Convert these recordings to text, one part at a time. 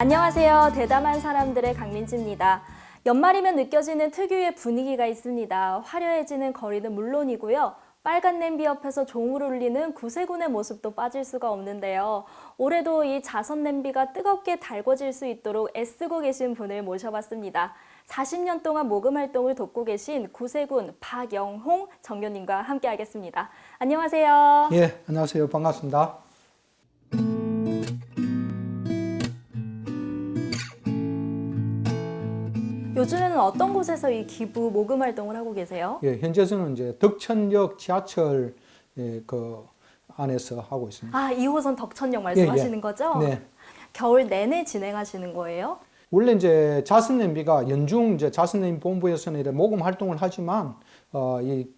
안녕하세요. 대담한 사람들의 강민지입니다. 연말이면 느껴지는 특유의 분위기가 있습니다. 화려해지는 거리는 물론이고요. 빨간 냄비 옆에서 종을 울리는 구세군의 모습도 빠질 수가 없는데요. 올해도 이 자선 냄비가 뜨겁게 달궈질 수 있도록 애쓰고 계신 분을 모셔봤습니다. 40년 동안 모금 활동을 돕고 계신 구세군 박영홍 정교님과 함께하겠습니다. 안녕하세요. 예, 안녕하세요. 반갑습니다. 요즘에는 어떤 곳에서 이 기부 모금 활동을 하고 계세요? 예, 현재 저는 이제 덕천역 지하철 예, 그 안에서 하고 있습니다. 아, 2호선 덕천역 말씀하시는 거죠? 네. 겨울 내내 진행하시는 거예요? 원래 이제 자선 냄비가 연중 이제 자선 냄비 본부에서는 이래 모금 활동을 하지만 어, 이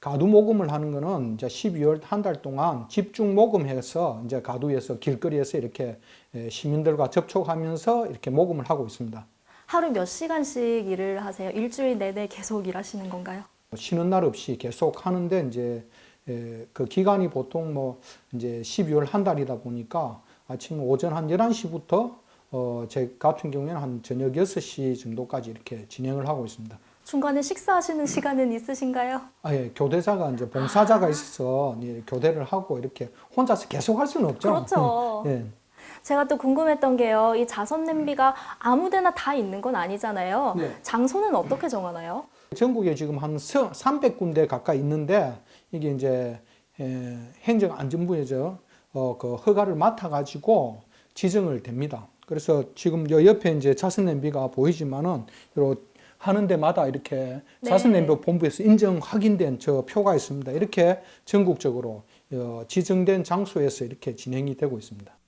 가두 모금을 하는 거는 이제 12월 한 달 동안 집중 모금해서 이제 가두에서 길거리에서 이렇게 예, 시민들과 접촉하면서 이렇게 모금을 하고 있습니다. 하루 몇 시간씩 일을 하세요? 일주일 내내 계속 일하시는 건가요? 쉬는 날 없이 계속 하는데 이제 에, 그 기간이 보통 뭐 이제 12월 한 달이다 보니까 아침 오전 한 11시부터 어, 제 같은 경우에는 한 저녁 6시 정도까지 이렇게 진행을 하고 있습니다. 중간에 식사하시는 시간은 있으신가요? 아, 예, 교대자가 이제 봉사자가 있어서 예, 교대를 하고 이렇게 혼자서 계속 할 수는 없죠. 그렇죠. 예. 제가 또 궁금했던 게요. 이 자선 냄비가 아무데나 다 있는 건 아니잖아요. 네. 장소는 어떻게 정하나요? 전국에 지금 한 300군데 가까이 있는데 이게 이제 에, 행정안전부에서 어, 그 허가를 맡아가지고 지정을 됩니다. 그래서 지금 요 옆에 이제 자선 냄비가 보이지만은 요 하는 데마다 이렇게 네. 자선 냄비 본부에서 인정 확인된 저 표가 있습니다. 이렇게 전국적으로 어, 지정된 장소에서 이렇게 진행이 되고 있습니다.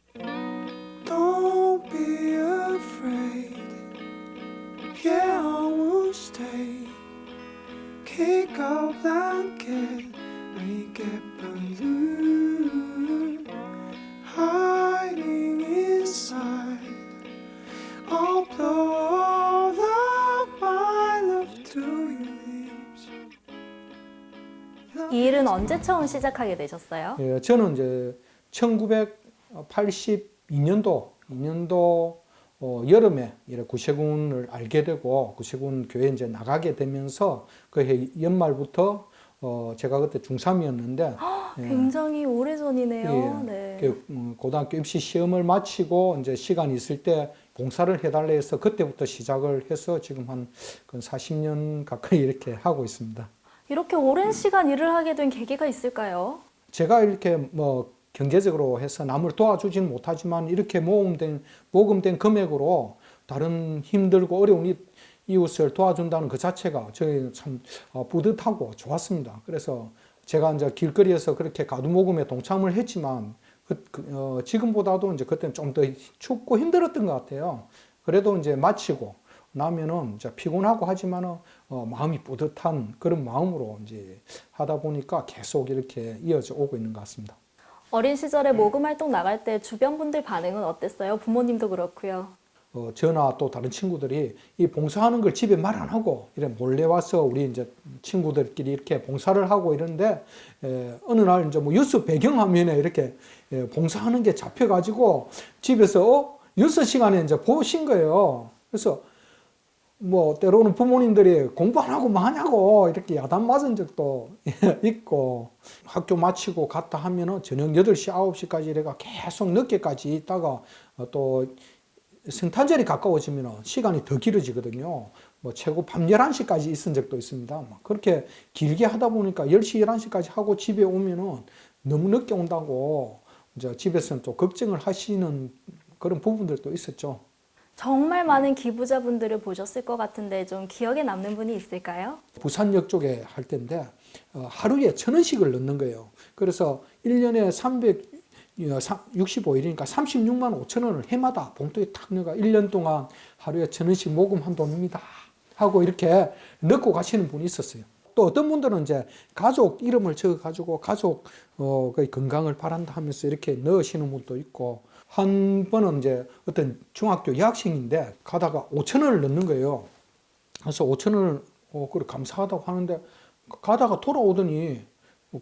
Out blanket, make it balloon. Hiding inside. I'll blow all of my love to your lips. 이 일은 언제 처음 시작하게 되셨어요? 예, 저는 이제 1982년도 2년도 어, 여름에 이래 구세군을 알게 되고 구세군 교회 이제 나가게 되면서 그 해 연말부터 어, 제가 그때 중3이었는데 굉장히 오래전이네요. 예. 네. 그, 음, 고등학교 입시 시험을 마치고 이제 시간이 있을 때 봉사를 해달래 해서 그때부터 시작을 해서 지금 한 40년 가까이 이렇게 하고 있습니다. 이렇게 오랜 시간 일을 하게 된 계기가 있을까요? 제가 이렇게 뭐 경제적으로 해서 남을 도와주지는 못하지만 이렇게 모금된 모금된 금액으로 다른 힘들고 어려운 이- 이웃을 도와준다는 그 자체가 저희 참 어, 뿌듯하고 좋았습니다. 그래서 제가 이제 길거리에서 그렇게 가두 모금에 동참을 했지만 그, 그, 어, 지금보다도 이제 그때는 좀 더 춥고 힘들었던 것 같아요. 그래도 이제 마치고 나면은 이제 피곤하고 하지만은 어, 마음이 뿌듯한 그런 마음으로 이제 하다 보니까 계속 이렇게 이어져 오고 있는 것 같습니다. 어린 시절에 모금 활동 나갈 때 주변 분들 반응은 어땠어요? 부모님도 그렇고요. 어, 저나 또 다른 친구들이 이 봉사하는 걸 집에 말 안 하고 이래 몰래 와서 우리 이제 친구들끼리 이렇게 봉사를 하고 이러는데 에, 어느 날 이제 뭐 뉴스 배경화면에 이렇게 에, 봉사하는 게 잡혀가지고 집에서 어? 뉴스 시간에 이제 보신 거예요. 그래서 뭐 때로는 부모님들이 공부 안 하고 뭐 하냐고 이렇게 야단 맞은 적도 있고 학교 마치고 갔다 하면은 저녁 8시, 9시까지 이래가 계속 늦게까지 있다가 어, 또 성탄절이 가까워지면 시간이 더 길어지거든요. 뭐 최고 밤 11시까지 있은 적도 있습니다. 막 그렇게 길게 하다 보니까 10시, 11시까지 하고 집에 오면은 너무 늦게 온다고 이제 집에서는 또 걱정을 하시는 그런 부분들도 있었죠. 정말 많은 기부자분들을 보셨을 것 같은데 좀 기억에 남는 분이 있을까요? 부산역 쪽에 할 때인데 어, 하루에 천 원씩을 넣는 거예요. 그래서 1년에 365일이니까 36만 5천 원을 해마다 봉투에 탁 넣어가 1년 동안 하루에 천 원씩 모금한 돈입니다. 하고 이렇게 넣고 가시는 분이 있었어요. 또 어떤 분들은 이제 가족 이름을 적어 가지고 가족 어, 그 건강을 바란다 하면서 이렇게 넣으시는 분도 있고 한 번은 이제 어떤 중학교 여학생인데 가다가 5천 원을 넣는 거예요. 그래서 5천 원을 어, 그래 감사하다고 하는데 가다가 돌아오더니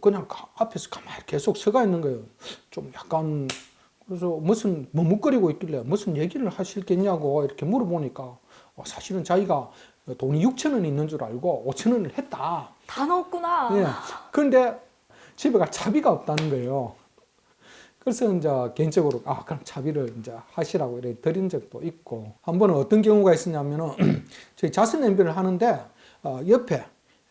그냥 가- 앞에서 가만히 계속 서가 있는 거예요. 좀 약간 그래서 무슨 머뭇거리고 있길래 무슨 얘기를 하실겠냐고 이렇게 물어보니까 어, 사실은 자기가 돈이 6천 원 있는 줄 알고 5천 원을 했다. 다 넣었구나. 예. 그런데 집에 갈 차비가 없다는 거예요. 그래서 이제 개인적으로 아 그럼 차비를 이제 하시라고 이렇게 드린 적도 있고 한 번은 어떤 경우가 있었냐면은 저희 자선 냄비를 하는데 어, 옆에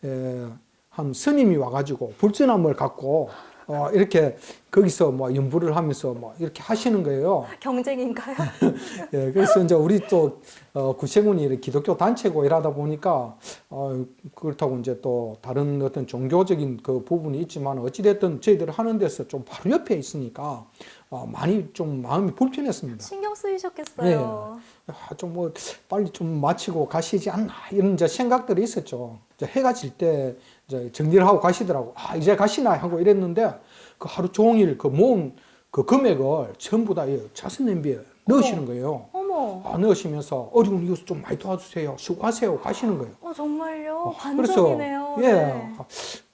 에, 한 스님이 와가지고 불전함을 갖고 어, 이렇게 거기서 뭐 연부를 하면서 뭐 이렇게 하시는 거예요. 경쟁인가요? 예, 그래서 이제 우리 또 어, 구세군이 기독교 단체고 이러다 보니까 어, 그렇다고 이제 또 다른 어떤 종교적인 그 부분이 있지만 어찌됐든 저희들 하는 데서 좀 바로 옆에 있으니까 어, 많이 좀 마음이 불편했습니다. 신경 쓰이셨겠어요. 아, 좀뭐 빨리 좀 마치고 가시지 않나 이런 이제 생각들이 있었죠. 이제 해가 질 때 이제 정리를 하고 가시더라고. 아 이제 가시나 하고 이랬는데 그 하루 종일 그 모은 그 금액을 전부 다이 자선 냄비에 넣으시는 거예요. 어머, 아, 넣으시면서 어려운 이웃 좀 많이 도와주세요. 수고하세요. 가시는 거예요. 어, 정말요? 어, 반전이네요. 예. 네.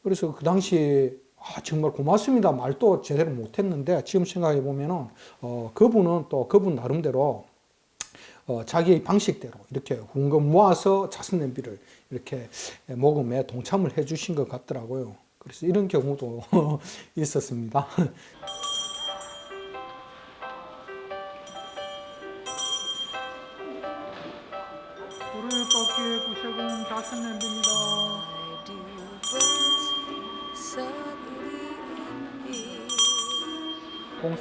그래서 그 당시 아, 정말 고맙습니다. 말도 제대로 못했는데 지금 생각해 보면은 어, 그분은 또 그분 나름대로 어, 자기의 방식대로 이렇게 훈금 모아서 자선 냄비를 이렇게 모금에 동참을 해주신 것 같더라고요. 그래서 이런 경우도 있었습니다.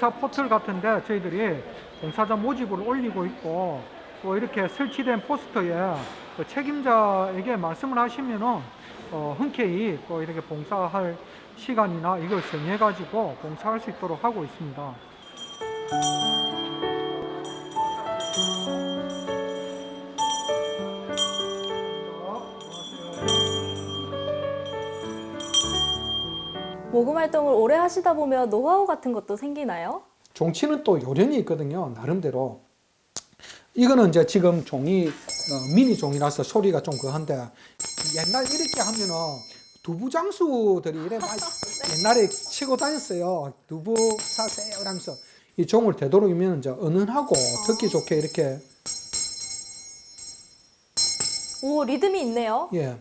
공사 포털 같은데 저희들이 공사자 모집을 올리고 있고 또 이렇게 설치된 포스터에 그 책임자에게 말씀을 하시면은 어, 흔쾌히 또 이렇게 봉사할 시간이나 이걸 정해 가지고 봉사할 수 있도록 하고 있습니다. 모금 활동을 오래 하시다 보면 노하우 같은 것도 생기나요? 종치는 또 요령이 있거든요. 나름대로. 이거는 이제 지금 종이 어, 미니 종이라서 소리가 좀 그한데 옛날 이렇게 하면은 두부 장수들이 이래 막 옛날에 치고 다녔어요. 두부 사세요 이러면서 이 종을 되도록이면 이제 은은하고 듣기 좋게 이렇게 오, 리듬이 있네요. 예.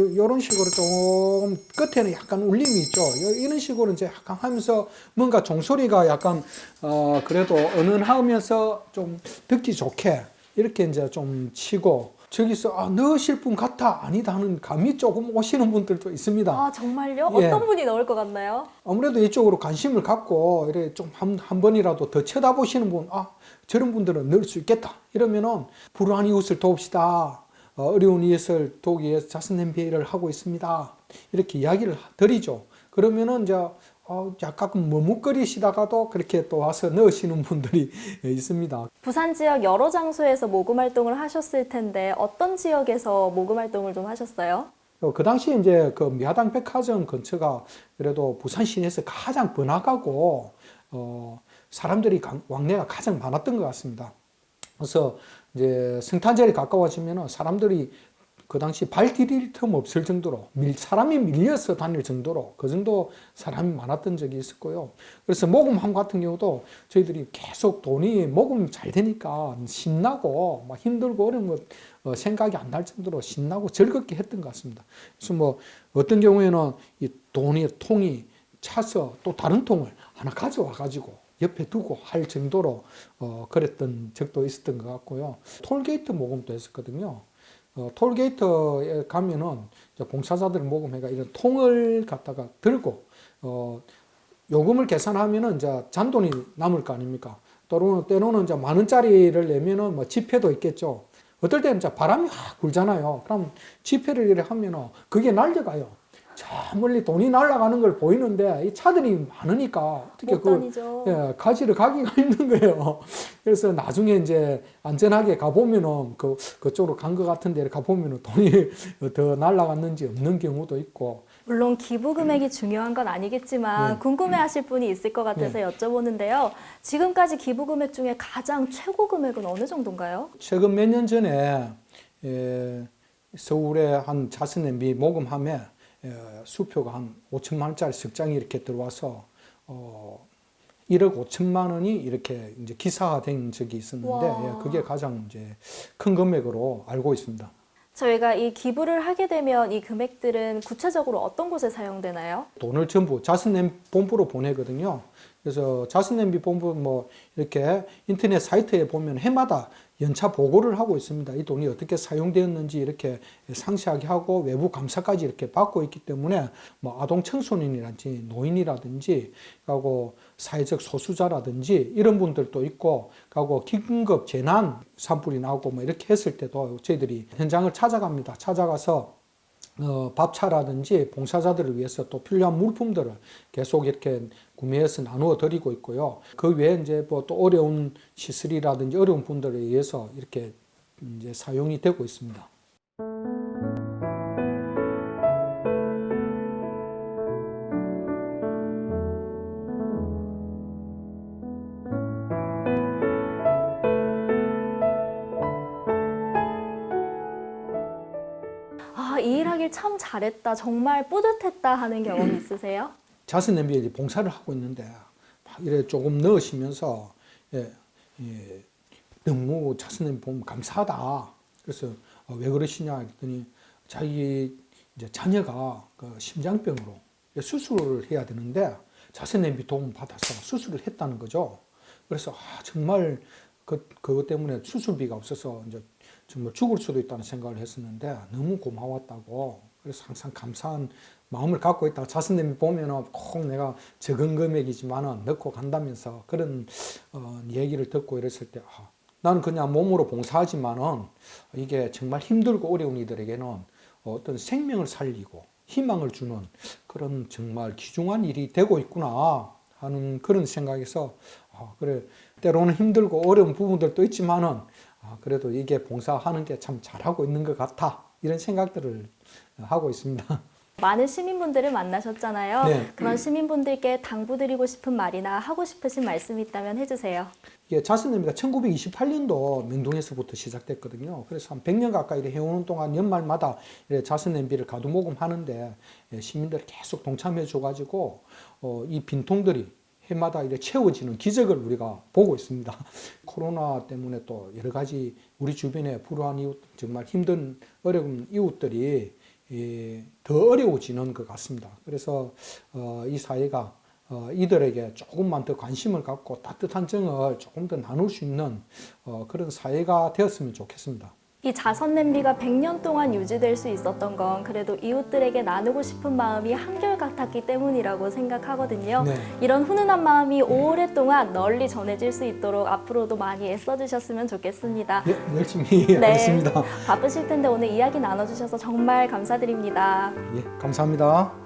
요, 요런 식으로 좀 끝에는 약간 울림이 있죠. 요- 이런 식으로 이제 약간 하면서 뭔가 종소리가 약간 어 그래도 은은하면서 좀 듣기 좋게 이렇게 이제 좀 치고 저기서 아 넣으실 분 같아 아니다 하는 감이 조금 오시는 분들도 있습니다. 아, 정말요? 예. 어떤 분이 넣을 것 같나요? 아무래도 이쪽으로 관심을 갖고 이래 좀한 한 번이라도 더 쳐다보시는 분, 아 저런 분들은 넣을 수 있겠다. 이러면은 불우한 이웃을 도웁시다. 어, 어려운 이웃을 도우기 위해서 자선 냄비를 하고 있습니다. 이렇게 이야기를 드리죠. 그러면은 이제 어, 약간 머뭇거리시다가도 그렇게 또 와서 넣으시는 분들이 있습니다. 부산 지역 여러 장소에서 모금 활동을 하셨을 텐데 어떤 지역에서 모금 활동을 좀 하셨어요? 어, 그 당시 이제 그 미아당 백화점 근처가 그래도 부산 시내에서 가장 번화가고 어, 사람들이 강- 왕래가 가장 많았던 것 같습니다. 그래서 이제 성탄절이 가까워지면은 사람들이 그 당시 발 디딜 틈 없을 정도로 밀, 사람이 밀려서 다닐 정도로 그 정도 사람이 많았던 적이 있었고요. 그래서 모금함 같은 경우도 저희들이 계속 돈이 모금 잘 되니까 신나고 막 힘들고 어려운 것 어, 생각이 안 날 정도로 신나고 즐겁게 했던 것 같습니다. 그래서 뭐 어떤 경우에는 이 돈이 통이 차서 또 다른 통을 하나 가져와 가지고 옆에 두고 할 정도로 어, 그랬던 적도 있었던 것 같고요. 톨게이트 모금도 했었거든요. 어, 톨게이트에 가면은 봉사자들 모금회가 이런 통을 갖다가 들고 어, 요금을 계산하면은 이제 잔돈이 남을 거 아닙니까? 때로는, 때로는 이제 만 원짜리를 내면은 뭐 지폐도 있겠죠. 어떨 때는 이제 바람이 확 불잖아요. 그럼 지폐를 이렇게 하면은 그게 날려가요. 저 멀리 돈이 날아가는 걸 보이는데 이 차들이 많으니까 어떻게 다니죠. 예, 가지를 가기가 힘든 거예요. 그래서 나중에 이제 안전하게 가보면은 그, 그쪽으로 간 것 같은데 가보면은 돈이 더 날아갔는지 없는 경우도 있고. 물론 기부 금액이 중요한 건 아니겠지만 네. 궁금해하실 분이 있을 것 같아서 여쭤보는데요. 지금까지 기부 금액 중에 가장 최고 금액은 어느 정도인가요? 최근 몇 년 전에 예, 서울에 한 자선 냄비 모금함에 예, 수표가 한 5천만 원짜리 석장이 이렇게 들어와서 어, 1억 5천만 원이 이렇게 이제 기사화된 적이 있었는데 와. 예, 그게 가장 이제 큰 금액으로 알고 있습니다. 저희가 이 기부를 하게 되면 이 금액들은 구체적으로 어떤 곳에 사용되나요? 돈을 전부 자선냄 본부로 보내거든요. 그래서 자선냄비 본부 뭐 이렇게 인터넷 사이트에 보면 해마다 연차 보고를 하고 있습니다. 이 돈이 어떻게 사용되었는지 이렇게 상세하게 하고 외부 감사까지 이렇게 받고 있기 때문에 뭐 아동 청소년이라든지 노인이라든지 하고 사회적 소수자라든지 이런 분들도 있고 하고 긴급 재난 산불이 나오고 뭐 이렇게 했을 때도 저희들이 현장을 찾아갑니다. 찾아가서 어, 밥차라든지 봉사자들을 위해서 또 필요한 물품들을 계속 이렇게 구매해서 나누어 드리고 있고요. 그 외에 이제 뭐 또 어려운 시설이라든지 어려운 분들에 의해서 이렇게 이제 사용이 되고 있습니다. 참 잘했다. 정말 뿌듯했다 하는 경험 있으세요? 자선 냄비에 이제 봉사를 하고 있는데 막 이래 조금 넣으시면서 예, 예, 너무 자선 냄비 보면 감사하다. 그래서 어, 왜 그러시냐 했더니 자기 이제 자녀가 그 심장병으로 수술을 해야 되는데 자선 냄비 도움 받아서 수술을 했다는 거죠. 그래서 아, 정말 그 그것 때문에 수술비가 없어서 이제 정말 죽을 수도 있다는 생각을 했었는데 너무 고마웠다고 그래서 항상 감사한 마음을 갖고 있다. 자선냄비 보면은 꼭 내가 적은 금액이지만은 넣고 간다면서 그런 어, 얘기를 듣고 이랬을 때 아, 나는 그냥 몸으로 봉사하지만은 이게 정말 힘들고 어려운 이들에게는 어떤 생명을 살리고 희망을 주는 그런 정말 귀중한 일이 되고 있구나 하는 그런 생각에서 아, 그래 때로는 힘들고 어려운 부분들도 있지만은 아, 그래도 이게 봉사하는 게 참 잘하고 있는 것 같아 이런 생각들을 하고 있습니다. 많은 시민분들을 만나셨잖아요. 네. 그런 시민분들께 당부드리고 싶은 말이나 하고 싶으신 말씀이 있다면 해주세요. 이게 자선냄비가 1928년도 명동에서부터 시작됐거든요. 그래서 한 100년 가까이 해오는 동안 연말마다 자선냄비를 가두모금 하는데 예, 시민들이 계속 동참해 줘가지고 어, 이 빈통들이 해마다 이렇게 채워지는 기적을 우리가 보고 있습니다. 코로나 때문에 또 여러 가지 우리 주변에 불우한 이웃, 정말 힘든 어려운 이웃들이 예, 더 어려워지는 것 같습니다. 그래서 어, 이 사회가 어, 이들에게 조금만 더 관심을 갖고 따뜻한 정을 조금 더 나눌 수 있는 어, 그런 사회가 되었으면 좋겠습니다. 이 자선 냄비가 100년 동안 유지될 수 있었던 건 그래도 이웃들에게 나누고 싶은 마음이 한결같았기 때문이라고 생각하거든요. 네. 이런 훈훈한 마음이 오랫동안 널리 전해질 수 있도록 앞으로도 많이 애써주셨으면 좋겠습니다. 네, 열심히 하겠습니다. 바쁘실 텐데 오늘 이야기 나눠주셔서 정말 감사드립니다. 예, 감사합니다.